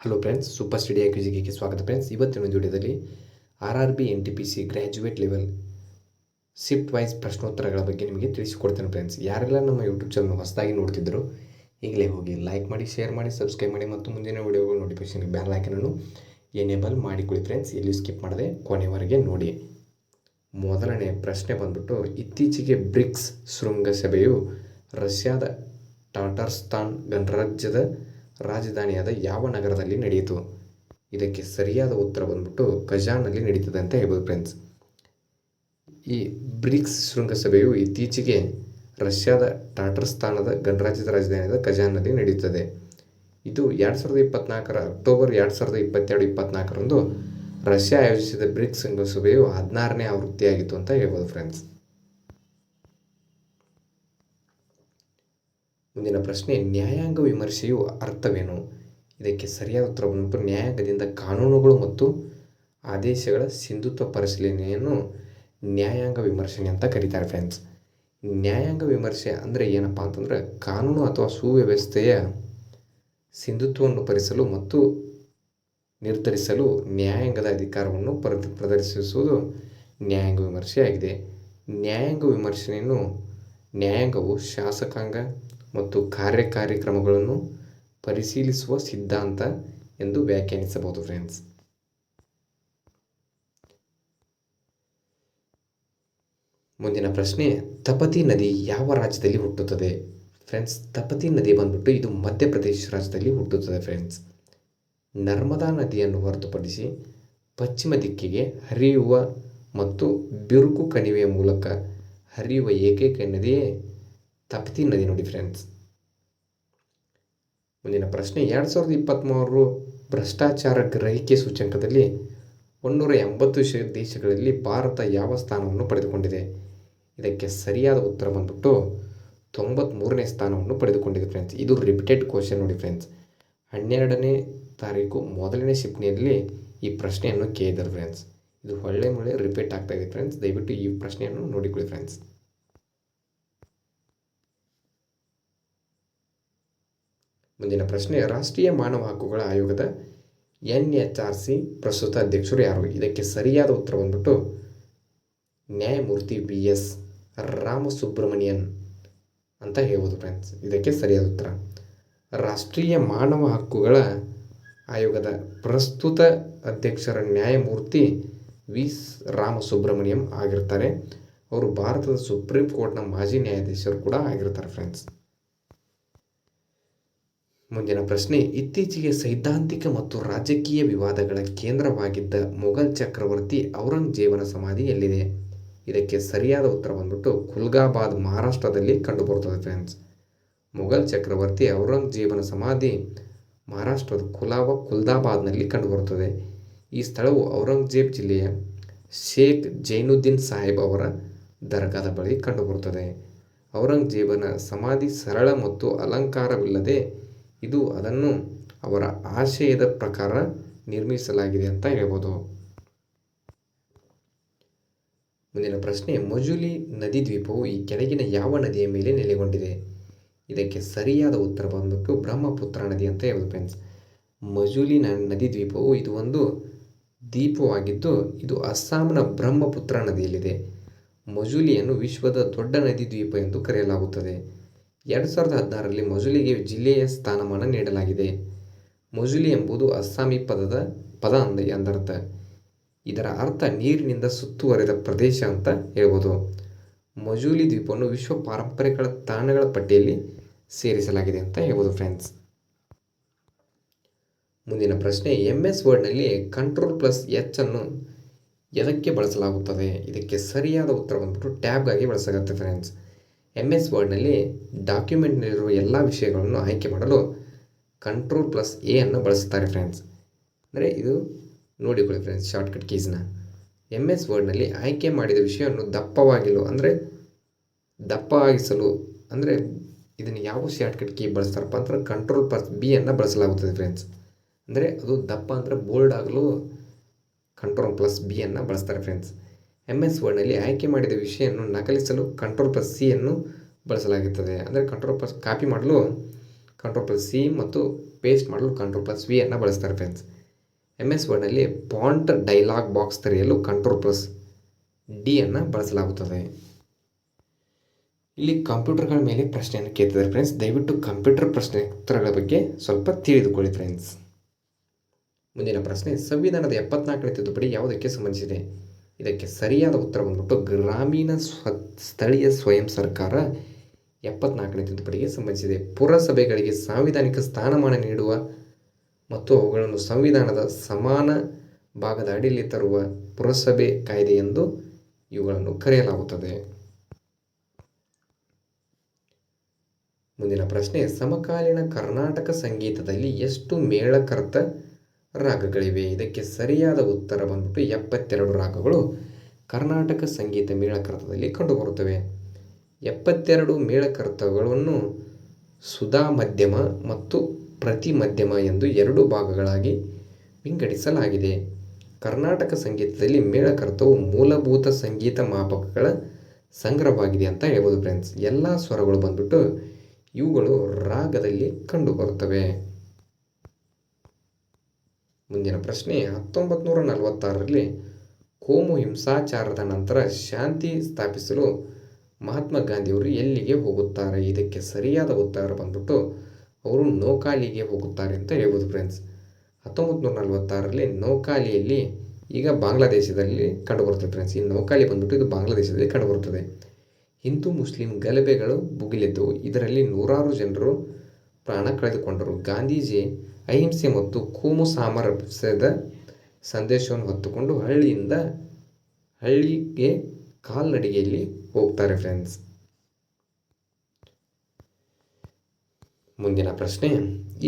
Hello friends super study ಆಕ್ವಿಜಿಗೆ ಸ್ವಾಗತ friends ಇವತ್ತಿನ ಒಂದು ವಿಡಿಯೋದಲ್ಲಿ R R B N T P C graduate level shift wise ಪ್ರಶ್ನೋತ್ತರಗಳ ಬಗ್ಗೆ ನಿಮಗೆ ತಿಳಿಸಿಕೊಡ್ತೇನೆ ಫ್ರೆಂಡ್ಸ್ ಯಾರೆಲ್ಲ ನಮ್ಮ ಯೂಟ್ಯೂಬ್ ಚಾನಲ್ ಹೊಸದಾಗಿ ನೋಡ್ತಿದ್ದರು ಈಗಲೇ ಹೋಗಿ ಲೈಕ್ ಮಾಡಿ ಶೇರ್ ಮಾಡಿ ಸಬ್ಸ್ಕ್ರೈಬ್ ಮಾಡಿ ಮತ್ತು ಮುಂದಿನ ವಿಡಿಯೋಗಳು ನೋಟಿಫಿಕೇಷನ್ ಬ್ಯಾಲ್ ಅನ್ನು ಎನೇಬಲ್ ಮಾಡಿಕೊಳ್ಳಿ ಫ್ರೆಂಡ್ಸ್ ಎಲ್ಲಿ ಸ್ಕಿಪ್ ಮಾಡದೆ ಕೊನೆವರೆಗೆ ನೋಡಿ. ಮೊದಲನೇ ಪ್ರಶ್ನೆ ಬಂದ್ಬಿಟ್ಟು, ಇತ್ತೀಚೆಗೆ ಬ್ರಿಕ್ಸ್ ಶೃಂಗಸಭೆಯು ರಷ್ಯಾದ ಟಾಟರ್ಸ್ತಾನ್ ಗಣರಾಜ್ಯದ ರಾಜಧಾನಿಯಾದ ಯಾವ ನಗರದಲ್ಲಿ ನಡೆಯಿತು? ಇದಕ್ಕೆ ಸರಿಯಾದ ಉತ್ತರ ಬಂದ್ಬಿಟ್ಟು ಕಜಾನ್ನಲ್ಲಿ ನಡೀತದೆ ಅಂತ ಹೇಳ್ಬೋದು ಫ್ರೆಂಡ್ಸ್ ಈ ಬ್ರಿಕ್ಸ್ ಶೃಂಗಸಭೆಯು ಇತ್ತೀಚೆಗೆ ರಷ್ಯಾದ ಟಾಟರ್ಸ್ತಾನದ ಗಣರಾಜ್ಯದ ರಾಜಧಾನಿಯಾದ ಕಜಾನ್ನಲ್ಲಿ ನಡೆಯುತ್ತದೆ ಇದು ಎರಡು ಸಾವಿರದ ಇಪ್ಪತ್ನಾಲ್ಕರ ಅಕ್ಟೋಬರ್ ಎರಡು ಸಾವಿರದ ಇಪ್ಪತ್ತೆರಡು ಇಪ್ಪತ್ನಾಲ್ಕರಂದು ರಷ್ಯಾ ಆಯೋಜಿಸಿದ ಬ್ರಿಕ್ಸ್ ಶೃಂಗಸಭೆಯು ಹದಿನಾರನೇ ಆವೃತ್ತಿಯಾಗಿತ್ತು ಅಂತ ಹೇಳ್ಬೋದು ಫ್ರೆಂಡ್ಸ್ ಮುಂದಿನ ಪ್ರಶ್ನೆ, ನ್ಯಾಯಾಂಗ ವಿಮರ್ಶೆಯು ಅರ್ಥವೇನು? ಇದಕ್ಕೆ ಸರಿಯಾದ ಉತ್ತರ ಬಂದ್ಬಿಟ್ಟು ನ್ಯಾಯಾಂಗದಿಂದ ಕಾನೂನುಗಳು ಮತ್ತು ಆದೇಶಗಳ ಸಿಂಧುತ್ವ ಪರಿಶೀಲನೆಯನ್ನು ನ್ಯಾಯಾಂಗ ವಿಮರ್ಶನೆ ಅಂತ ಕರೀತಾರೆ ಫ್ರೆಂಡ್ಸ್ ನ್ಯಾಯಾಂಗ ವಿಮರ್ಶೆ ಅಂದರೆ ಏನಪ್ಪ ಅಂತಂದರೆ ಕಾನೂನು ಅಥವಾ ಸುವ್ಯವಸ್ಥೆಯ ಸಿಂಧುತ್ವವನ್ನು ಪರಿಸಲು ಮತ್ತು ನಿರ್ಧರಿಸಲು ನ್ಯಾಯಾಂಗದ ಅಧಿಕಾರವನ್ನು ಪ್ರ ಪ್ರದರ್ಶಿಸುವುದು ನ್ಯಾಯಾಂಗ ವಿಮರ್ಶೆಯಾಗಿದೆ. ನ್ಯಾಯಾಂಗ ವಿಮರ್ಶನೆಯನ್ನು ನ್ಯಾಯಾಂಗವು ಶಾಸಕಾಂಗ ಮತ್ತು ಕಾರ್ಯ ಕಾರ್ಯಕ್ರಮಗಳನ್ನು ಪರಿಶೀಲಿಸುವ ಸಿದ್ಧಾಂತ ಎಂದು ವ್ಯಾಖ್ಯಾನಿಸಬಹುದು ಫ್ರೆಂಡ್ಸ್ ಮುಂದಿನ ಪ್ರಶ್ನೆ, ತಪತಿ ನದಿ ಯಾವ ರಾಜ್ಯದಲ್ಲಿ ಹುಟ್ಟುತ್ತದೆ? ಫ್ರೆಂಡ್ಸ್ ತಪತಿ ನದಿ ಬಂದ್ಬಿಟ್ಟು ಇದು ಮಧ್ಯಪ್ರದೇಶ ರಾಜ್ಯದಲ್ಲಿ ಹುಟ್ಟುತ್ತದೆ ಫ್ರೆಂಡ್ಸ್ ನರ್ಮದಾ ನದಿಯನ್ನು ಹೊರತುಪಡಿಸಿ ಪಶ್ಚಿಮ ದಿಕ್ಕಿಗೆ ಹರಿಯುವ ಮತ್ತು ಬಿರುಕು ಕಣಿವೆಯ ಮೂಲಕ ಹರಿಯುವ ಏಕೈಕ ನದಿಯೇ ತಪ್ತಿ ನದಿ ನೋಡಿ ಫ್ರೆಂಡ್ಸ್ ಮುಂದಿನ ಪ್ರಶ್ನೆ, ಎರಡು ಸಾವಿರದ ಇಪ್ಪತ್ತ್ಮೂರು ಭ್ರಷ್ಟಾಚಾರ ಗ್ರಹಿಕೆ ಸೂಚ್ಯಂಕದಲ್ಲಿ ಒಂದೂರ ಎಂಬತ್ತು ದೇಶಗಳಲ್ಲಿ ಭಾರತ ಯಾವ ಸ್ಥಾನವನ್ನು ಪಡೆದುಕೊಂಡಿದೆ? ಇದಕ್ಕೆ ಸರಿಯಾದ ಉತ್ತರ ಬಂದ್ಬಿಟ್ಟು ತೊಂಬತ್ತ್ಮೂರನೇ ಸ್ಥಾನವನ್ನು ಪಡೆದುಕೊಂಡಿದೆ ಫ್ರೆಂಡ್ಸ್ ಇದು ರಿಪಿಟೆಡ್ ಕ್ವಶನ್ ನೋಡಿ ಫ್ರೆಂಡ್ಸ್ ಹನ್ನೆರಡನೇ ತಾರೀಕು ಮೊದಲನೇ ಶಿಫ್ಟ್ನಲ್ಲಿ ಈ ಪ್ರಶ್ನೆಯನ್ನು ಕೇಳಿದ್ದಾರೆ ಫ್ರೆಂಡ್ಸ್ ಇದು ಒಳ್ಳೆ ಮೊಳೆ ರಿಪೀಟ್ ಆಗ್ತಾಯಿದೆ ಫ್ರೆಂಡ್ಸ್ ದಯವಿಟ್ಟು ಈ ಪ್ರಶ್ನೆಯನ್ನು ನೋಡಿಕೊಳ್ಳಿ ಫ್ರೆಂಡ್ಸ್ ಮುಂದಿನ ಪ್ರಶ್ನೆ, ರಾಷ್ಟ್ರೀಯ ಮಾನವ ಹಕ್ಕುಗಳ ಆಯೋಗದ ಎನ್ ಎಚ್ ಆರ್ ಸಿ ಪ್ರಸ್ತುತ ಅಧ್ಯಕ್ಷರು ಯಾರು? ಇದಕ್ಕೆ ಸರಿಯಾದ ಉತ್ತರ ಬಂದ್ಬಿಟ್ಟು ನ್ಯಾಯಮೂರ್ತಿ ಬಿ ಎಸ್ ರಾಮಸುಬ್ರಹ್ಮಣ್ಯನ್ ಅಂತ ಹೇಳ್ಬೋದು ಫ್ರೆಂಡ್ಸ್ ಇದಕ್ಕೆ ಸರಿಯಾದ ಉತ್ತರ. ರಾಷ್ಟ್ರೀಯ ಮಾನವ ಹಕ್ಕುಗಳ ಆಯೋಗದ ಪ್ರಸ್ತುತ ಅಧ್ಯಕ್ಷರ ನ್ಯಾಯಮೂರ್ತಿ ವಿ ರಾಮಸುಬ್ರಹ್ಮಣ್ಯಂ ಆಗಿರ್ತಾರೆ. ಅವರು ಭಾರತದ ಸುಪ್ರೀಂ ಕೋರ್ಟ್ನ ಮಾಜಿ ನ್ಯಾಯಾಧೀಶರು ಕೂಡ ಆಗಿರ್ತಾರೆ ಫ್ರೆಂಡ್ಸ್ ಮುಂದಿನ ಪ್ರಶ್ನೆ, ಇತ್ತೀಚೆಗೆ ಸೈದ್ಧಾಂತಿಕ ಮತ್ತು ರಾಜಕೀಯ ವಿವಾದಗಳ ಕೇಂದ್ರವಾಗಿದ್ದ ಮೊಘಲ್ ಚಕ್ರವರ್ತಿ ಔರಂಗಜೇಬನ ಸಮಾಧಿ ಎಲ್ಲಿದೆ? ಇದಕ್ಕೆ ಸರಿಯಾದ ಉತ್ತರ ಬಂದ್ಬಿಟ್ಟು ಕುಲ್ಗಾಬಾದ್ ಮಹಾರಾಷ್ಟ್ರದಲ್ಲಿ ಕಂಡುಬರುತ್ತದೆ ಫ್ರೆಂಡ್ಸ್ ಮೊಘಲ್ ಚಕ್ರವರ್ತಿ ಔರಂಗಜೇಬನ ಸಮಾಧಿ ಮಹಾರಾಷ್ಟ್ರದ ಕುಲಾವ ಕುಲ್ದಾಬಾದ್ನಲ್ಲಿ ಕಂಡುಬರುತ್ತದೆ. ಈ ಸ್ಥಳವು ಔರಂಗಜೇಬ್ ಜಿಲ್ಲೆಯ ಶೇಖ್ ಜೈನುದ್ದೀನ್ ಸಾಹೇಬ್ ಅವರ ದರ್ಗಾದ ಬಳಿ ಕಂಡುಬರುತ್ತದೆ. ಔರಂಗಜೇಬನ ಸಮಾಧಿ ಸರಳ ಮತ್ತು ಅಲಂಕಾರವಿಲ್ಲದೆ ಇದು ಅದನ್ನು ಅವರ ಆಶಯದ ಪ್ರಕಾರ ನಿರ್ಮಿಸಲಾಗಿದೆ ಅಂತ ಹೇಳ್ಬೋದು. ಮುಂದಿನ ಪ್ರಶ್ನೆ, ಮಜುಲಿ ನದಿ ದ್ವೀಪವು ಈ ಕೆಳಗಿನ ಯಾವ ನದಿಯ ಮೇಲೆ ನೆಲೆಗೊಂಡಿದೆ? ಇದಕ್ಕೆ ಸರಿಯಾದ ಉತ್ತರ ಬಂದ್ಬಿಟ್ಟು ಬ್ರಹ್ಮಪುತ್ರ ನದಿ ಅಂತ ಹೇಳ್ಬೋದು ಫ್ರೆಂಡ್ಸ್ ಮಜುಲಿ ನದಿ ದ್ವೀಪವು ಇದು ಒಂದು ದ್ವೀಪವಾಗಿದ್ದು, ಇದು ಅಸ್ಸಾಂನ ಬ್ರಹ್ಮಪುತ್ರ ನದಿಯಲ್ಲಿದೆ. ಮಜುಲಿಯನ್ನು ವಿಶ್ವದ ದೊಡ್ಡ ನದಿ ದ್ವೀಪ ಎಂದು ಕರೆಯಲಾಗುತ್ತದೆ. ಎರಡು ಸಾವಿರದ ಹದಿನಾರರಲ್ಲಿ ಮೊಜುಲಿಗೆ ಜಿಲ್ಲೆಯ ಸ್ಥಾನಮಾನ ನೀಡಲಾಗಿದೆ. ಮೊಜುಲಿ ಎಂಬುದು ಅಸ್ಸಾಮಿ ಪದದ ಪದ ಅಂದ ಎಂದರ್ಥ. ಇದರ ಅರ್ಥ ನೀರಿನಿಂದ ಸುತ್ತುವರೆದ ಪ್ರದೇಶ ಅಂತ ಹೇಳ್ಬೋದು. ಮೊಜುಲಿ ದ್ವೀಪವನ್ನು ವಿಶ್ವ ಪಾರಂಪರಿಕ ತಾಣಗಳ ಪಟ್ಟಿಯಲ್ಲಿ ಸೇರಿಸಲಾಗಿದೆ ಅಂತ ಹೇಳ್ಬೋದು ಫ್ರೆಂಡ್ಸ್ ಮುಂದಿನ ಪ್ರಶ್ನೆ ಎಂ ಎಸ್ ವರ್ಡ್ನಲ್ಲಿ ಕಂಟ್ರೋಲ್ ಪ್ಲಸ್ ಎಚ್ ಅನ್ನು ಎದಕ್ಕೆ ಬಳಸಲಾಗುತ್ತದೆ? ಇದಕ್ಕೆ ಸರಿಯಾದ ಉತ್ತರ ಬಂದ್ಬಿಟ್ಟು ಟ್ಯಾಬ್ಗಾಗಿ ಬಳಸಲಾಗುತ್ತೆ ಫ್ರೆಂಡ್ಸ್ ಎಂ ಎಸ್ ವರ್ಡ್ನಲ್ಲಿ ಡಾಕ್ಯುಮೆಂಟ್ನಲ್ಲಿರುವ ಎಲ್ಲ ವಿಷಯಗಳನ್ನು ಆಯ್ಕೆ ಮಾಡಲು ಕಂಟ್ರೋಲ್ ಪ್ಲಸ್ ಎ ಅನ್ನು ಬಳಸುತ್ತಾರೆ ಫ್ರೆಂಡ್ಸ್ ಅಂದರೆ ಇದು ನೋಡಿಕೊಳ್ಳಿ ಫ್ರೆಂಡ್ಸ್ ಶಾರ್ಟ್ಕಟ್ ಕೀಸ್ನ ಎಂ ಎಸ್ ವರ್ಡ್ನಲ್ಲಿ ಆಯ್ಕೆ ಮಾಡಿದ ವಿಷಯವನ್ನು ದಪ್ಪವಾಗಿಲು, ಅಂದರೆ ದಪ್ಪವಾಗಿಸಲು, ಅಂದರೆ ಇದನ್ನು ಯಾವ ಶಾರ್ಟ್ಕಟ್ ಕೀ ಬಳಸ್ತಾರಪ್ಪ ಅಂತಂದ್ರೆ ಕಂಟ್ರೋಲ್ ಪ್ಲಸ್ ಬಿ ಅನ್ನು ಬಳಸಲಾಗುತ್ತದೆ ಫ್ರೆಂಡ್ಸ್ ಅಂದರೆ ಅದು ದಪ್ಪ ಅಂದರೆ ಬೋಲ್ಡ್ ಆಗಲು ಕಂಟ್ರೋಲ್ ಪ್ಲಸ್ ಬಿ ಅನ್ನು ಬಳಸ್ತಾರೆ ಫ್ರೆಂಡ್ಸ್ ಎಂ ಎಸ್ ವರ್ಡ್ನಲ್ಲಿ ಆಯ್ಕೆ ಮಾಡಿದ ವಿಷಯವನ್ನು ನಕಲಿಸಲು ಕಂಟ್ರೋಲ್ ಪ್ಲಸ್ ಸಿ ಅನ್ನು ಬಳಸಲಾಗುತ್ತದೆ. ಅಂದರೆ ಕಂಟ್ರೋಲ್ ಪ್ಲಸ್ ಕಾಪಿ ಮಾಡಲು ಕಂಟ್ರೋಲ್ ಪ್ಲಸ್ ಸಿ ಮತ್ತು ಪೇಸ್ಟ್ ಮಾಡಲು ಕಂಟ್ರೋಲ್ ಪ್ಲಸ್ ವಿ ಅನ್ನು ಬಳಸ್ತಾರೆ ಫ್ರೆಂಡ್ಸ್ ಎಂ ಎಸ್ ವರ್ಡ್ನಲ್ಲಿ ಪಾಂಟ್ ಡೈಲಾಗ್ ಬಾಕ್ಸ್ ತೆರೆಯಲು ಕಂಟ್ರೋಲ್ ಪ್ಲಸ್ ಡಿ ಅನ್ನು ಬಳಸಲಾಗುತ್ತದೆ. ಇಲ್ಲಿ ಕಂಪ್ಯೂಟರ್ಗಳ ಮೇಲೆ ಪ್ರಶ್ನೆಯನ್ನು ಕೇಳ್ತಿದ್ದಾರೆ ಫ್ರೆಂಡ್ಸ್ ದಯವಿಟ್ಟು ಕಂಪ್ಯೂಟರ್ ಪ್ರಶ್ನೆ ಉತ್ತರಗಳ ಬಗ್ಗೆ ಸ್ವಲ್ಪ ತಿಳಿದುಕೊಳ್ಳಿ ಫ್ರೆಂಡ್ಸ್ ಮುಂದಿನ ಪ್ರಶ್ನೆ, ಸಂವಿಧಾನದ ಎಪ್ಪತ್ನಾಲ್ಕನೇ ತಿದ್ದುಪಡಿ ಯಾವುದಕ್ಕೆ ಸಂಬಂಧಿಸಿದೆ? ಇದಕ್ಕೆ ಸರಿಯಾದ ಉತ್ತರ ಬಂದ್ಬಿಟ್ಟು ಗ್ರಾಮೀಣ ಸ್ವ, ಸ್ಥಳೀಯ ಸ್ವಯಂ ಸರ್ಕಾರ ಎಪ್ಪತ್ನಾಲ್ಕನೇ ತಿದ್ದುಪಡಿಗೆ ಸಂಬಂಧಿಸಿದೆ. ಪುರಸಭೆಗಳಿಗೆ ಸಾಂವಿಧಾನಿಕ ಸ್ಥಾನಮಾನ ನೀಡುವ ಮತ್ತು ಅವುಗಳನ್ನು ಸಂವಿಧಾನದ ಸಮಾನ ಭಾಗದ ಅಡಿಯಲ್ಲಿ ತರುವ ಪುರಸಭೆ ಕಾಯ್ದೆ ಎಂದು ಇವುಗಳನ್ನು ಕರೆಯಲಾಗುತ್ತದೆ. ಮುಂದಿನ ಪ್ರಶ್ನೆ, ಸಮಕಾಲೀನ ಕರ್ನಾಟಕ ಸಂಗೀತದಲ್ಲಿ ಎಷ್ಟು ಮೇಳಕರ್ತ ರಾಗಗಳಿವೆ. ಇದಕ್ಕೆ ಸರಿಯಾದ ಉತ್ತರ ಬಂದ್ಬಿಟ್ಟು ಎಪ್ಪತ್ತೆರಡು ರಾಗಗಳು ಕರ್ನಾಟಕ ಸಂಗೀತ ಮೇಳಕರ್ತದಲ್ಲಿ ಕಂಡುಬರುತ್ತವೆ. ಎಪ್ಪತ್ತೆರಡು ಮೇಳಕರ್ತಗಳನ್ನು ಸುಧಾ ಮಧ್ಯಮ ಮತ್ತು ಪ್ರತಿ ಮಧ್ಯಮ ಎಂದು ಎರಡು ಭಾಗಗಳಾಗಿ ವಿಂಗಡಿಸಲಾಗಿದೆ. ಕರ್ನಾಟಕ ಸಂಗೀತದಲ್ಲಿ ಮೇಳಕರ್ತವು ಮೂಲಭೂತ ಸಂಗೀತ ಮಾಪಕಗಳ ಸಂಗ್ರಹವಾಗಿದೆ ಅಂತ ಹೇಳ್ಬೋದು ಫ್ರೆಂಡ್ಸ್ ಎಲ್ಲ ಸ್ವರಗಳು ಬಂದ್ಬಿಟ್ಟು ಇವುಗಳು ರಾಗದಲ್ಲಿ ಕಂಡುಬರುತ್ತವೆ. ಮುಂದಿನ ಪ್ರಶ್ನೆ ಹತ್ತೊಂಬತ್ತು ನೂರ ನಲವತ್ತಾರರಲ್ಲಿ ಕೋಮು ಹಿಂಸಾಚಾರದ ನಂತರ ಶಾಂತಿ ಸ್ಥಾಪಿಸಲು ಮಹಾತ್ಮ ಗಾಂಧಿಯವರು ಎಲ್ಲಿಗೆ ಹೋಗುತ್ತಾರೆ? ಇದಕ್ಕೆ ಸರಿಯಾದ ಉತ್ತರ ಬಂದ್ಬಿಟ್ಟು, ಅವರು ನೌಕಾಲಿಗೆ ಹೋಗುತ್ತಾರೆ ಅಂತ ಹೇಳ್ಬೋದು ಫ್ರೆಂಡ್ಸ್ ಹತ್ತೊಂಬತ್ತು ನೂರ ನಲವತ್ತಾರರಲ್ಲಿ ನೌಕಾಲಿಯಲ್ಲಿ, ಈಗ ಬಾಂಗ್ಲಾದೇಶದಲ್ಲಿ ಕಂಡುಬರುತ್ತದೆ ಫ್ರೆಂಡ್ಸ್ ಈ ನೌಕಾಲಿ ಬಂದ್ಬಿಟ್ಟು ಇದು ಬಾಂಗ್ಲಾದೇಶದಲ್ಲಿ ಕಂಡುಬರುತ್ತದೆ. ಹಿಂದೂ, ಮುಸ್ಲಿಂ ಗಲಭೆಗಳು ಭುಗಿಲೆದ್ದವು ಇದರಲ್ಲಿ ನೂರಾರು ಜನರು ಪ್ರಾಣ ಕಳೆದುಕೊಂಡರು. ಗಾಂಧೀಜಿ ಅಹಿಂಸೆ ಮತ್ತು ಕೋಮು ಸಾಮರಸ್ಯದ ಸಂದೇಶವನ್ನು ಹೊತ್ತುಕೊಂಡು ಹಳ್ಳಿಯಿಂದ ಹಳ್ಳಿಗೆ ಕಾಲ್ನಡಿಗೆಯಲ್ಲಿ ಹೋಗ್ತಾರೆ ಫ್ರೆಂಡ್ಸ್ ಮುಂದಿನ ಪ್ರಶ್ನೆ,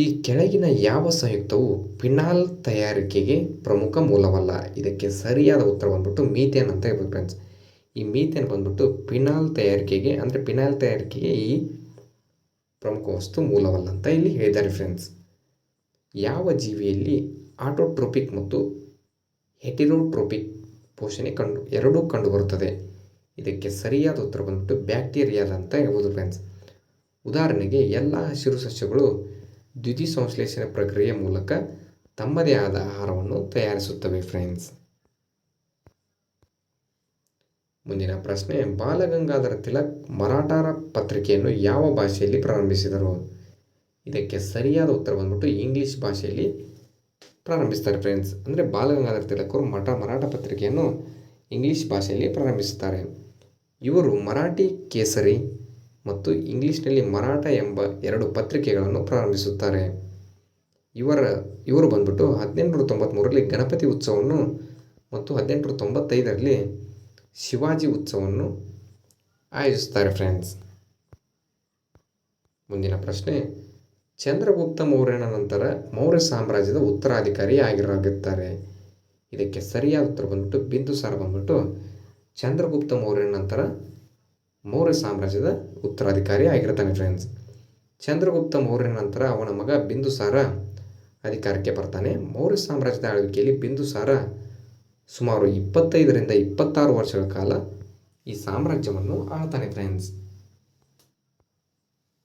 ಈ ಕೆಳಗಿನ ಯಾವ ಸಂಯುಕ್ತವು ಪಿನಾಲ್ ತಯಾರಿಕೆಗೆ ಪ್ರಮುಖ ಮೂಲವಲ್ಲ? ಇದಕ್ಕೆ ಸರಿಯಾದ ಉತ್ತರ ಬಂದ್ಬಿಟ್ಟು ಮೀಥೇನ್ ಅಂತ ಹೇಳ್ಬೋದು ಫ್ರೆಂಡ್ಸ್ ಈ ಮೀಥೇನ್ ಬಂದ್ಬಿಟ್ಟು ಪಿನಾಲ್ ತಯಾರಿಕೆಗೆ, ಅಂದರೆ ಪಿನಾಲ್ ತಯಾರಿಕೆಗೆ ಈ ಪ್ರಮುಖ ವಸ್ತು ಮೂಲವಲ್ಲ ಅಂತ ಇಲ್ಲಿ ಹೇಳಿದ್ದಾರೆ ಫ್ರೆಂಡ್ಸ್ ಯಾವ ಜೀವಿಯಲ್ಲಿ ಆಟೋಟ್ರೋಪಿಕ್ ಮತ್ತು ಹೆಟಿರೋಟ್ರೋಪಿಕ್ ಪೋಷಣೆ ಕಂಡು, ಎರಡೂ ಕಂಡುಬರುತ್ತದೆ ಇದಕ್ಕೆ ಸರಿಯಾದ ಉತ್ತರ ಬಂದ್ಬಿಟ್ಟು ಬ್ಯಾಕ್ಟೀರಿಯಾದ ಅಂತ ಹೇಳ್ಬೋದು ಫ್ರೆಂಡ್ಸ್ ಉದಾಹರಣೆಗೆ ಎಲ್ಲ ಹಸಿರು ಸಸ್ಯಗಳು ದ್ವಿತೀಯ ಸಂಶ್ಲೇಷಣೆ ಪ್ರಕ್ರಿಯೆ ಮೂಲಕ ತಮ್ಮದೇ ಆದ ಆಹಾರವನ್ನು ತಯಾರಿಸುತ್ತವೆ ಫ್ರೆಂಡ್ಸ್ ಮುಂದಿನ ಪ್ರಶ್ನೆ, ಬಾಲಗಂಗಾಧರ ತಿಲಕ್ ಮರಾಠರ ಪತ್ರಿಕೆಯನ್ನು ಯಾವ ಭಾಷೆಯಲ್ಲಿ ಪ್ರಾರಂಭಿಸಿದರು? ಇದಕ್ಕೆ ಸರಿಯಾದ ಉತ್ತರ ಬಂದ್ಬಿಟ್ಟು ಇಂಗ್ಲೀಷ್ ಭಾಷೆಯಲ್ಲಿ ಪ್ರಾರಂಭಿಸ್ತಾರೆ ಫ್ರೆಂಡ್ಸ್ ಅಂದರೆ ಬಾಲಗಂಗಾಧರ ತಿಲಕರು ಮಠ, ಮರಾಠ ಪತ್ರಿಕೆಯನ್ನು ಇಂಗ್ಲೀಷ್ ಭಾಷೆಯಲ್ಲಿ ಪ್ರಾರಂಭಿಸುತ್ತಾರೆ ಇವರು ಮರಾಠಿ ಕೇಸರಿ ಮತ್ತು ಇಂಗ್ಲೀಷ್ನಲ್ಲಿ ಮರಾಠ ಎಂಬ ಎರಡು ಪತ್ರಿಕೆಗಳನ್ನು ಪ್ರಾರಂಭಿಸುತ್ತಾರೆ. ಇವರ, ಇವರು ಬಂದ್ಬಿಟ್ಟು ಹದಿನೆಂಟುನೂರ ತೊಂಬತ್ತ್ಮೂರರಲ್ಲಿ ಗಣಪತಿ ಉತ್ಸವವನ್ನು ಮತ್ತು ಹದಿನೆಂಟುನೂರ ತೊಂಬತ್ತೈದರಲ್ಲಿ ಶಿವಾಜಿ ಉತ್ಸವವನ್ನು ಆಯೋಜಿಸ್ತಾರೆ ಫ್ರೆಂಡ್ಸ್. ಮುಂದಿನ ಪ್ರಶ್ನೆ, ಚಂದ್ರಗುಪ್ತ ಮೌರ್ಯನ ನಂತರ ಮೌರ್ಯ ಸಾಮ್ರಾಜ್ಯದ ಉತ್ತರಾಧಿಕಾರಿ ಆಗಿರಾಗುತ್ತಾರೆ ಇದಕ್ಕೆ ಸರಿಯಾದ ಉತ್ತರ ಬಂದ್ಬಿಟ್ಟು ಬಿಂದುಸಾರ ಬಂದ್ಬಿಟ್ಟು ಚಂದ್ರಗುಪ್ತ ಮೌರ್ಯನ ನಂತರ ಮೌರ್ಯ ಸಾಮ್ರಾಜ್ಯದ ಉತ್ತರಾಧಿಕಾರಿ ಆಗಿರ್ತಾನೆ ಫ್ರೆಂಡ್ಸ್. ಚಂದ್ರಗುಪ್ತ ಮೌರ್ಯನ ನಂತರ ಅವನ ಮಗ ಬಿಂದುಸಾರ ಅಧಿಕಾರಕ್ಕೆ ಬರ್ತಾನೆ. ಮೌರ್ಯ ಸಾಮ್ರಾಜ್ಯದ ಆಳ್ವಿಕೆಯಲ್ಲಿ ಬಿಂದುಸಾರ ಸುಮಾರು ಇಪ್ಪತ್ತೈದರಿಂದ ಇಪ್ಪತ್ತಾರು ವರ್ಷಗಳ ಕಾಲ ಈ ಸಾಮ್ರಾಜ್ಯವನ್ನು ಆಳ್ತಾನೆ friends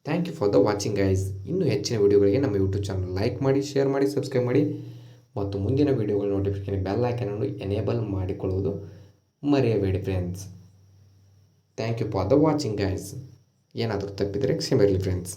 thank you for the watching guys ಇನ್ನೂ ಹೆಚ್ಚಿನ ವಿಡಿಯೋಗಳಿಗೆ ನಮ್ಮ ಯೂಟ್ಯೂಬ್ ಚಾನಲ್ ಲೈಕ್ ಮಾಡಿ ಶೇರ್ ಮಾಡಿ ಸಬ್ಸ್ಕ್ರೈಬ್ ಮಾಡಿ. ಮತ್ತು ಮುಂದಿನ ವೀಡಿಯೋಗಳ ನೋಟಿಫಿಕೇಶನ್ ಬೆಲ್ ಐಕನನ್ನು ಎನೇಬಲ್ ಮಾಡಿಕೊಳ್ಳುವುದು ಮರೆಯಬೇಡಿ friends thank you for the watching guys ಏನಾದರೂ ತಪ್ಪಿದರೆ ಕ್ಷಮೆ ಇರಲಿ ಫ್ರೆಂಡ್ಸ್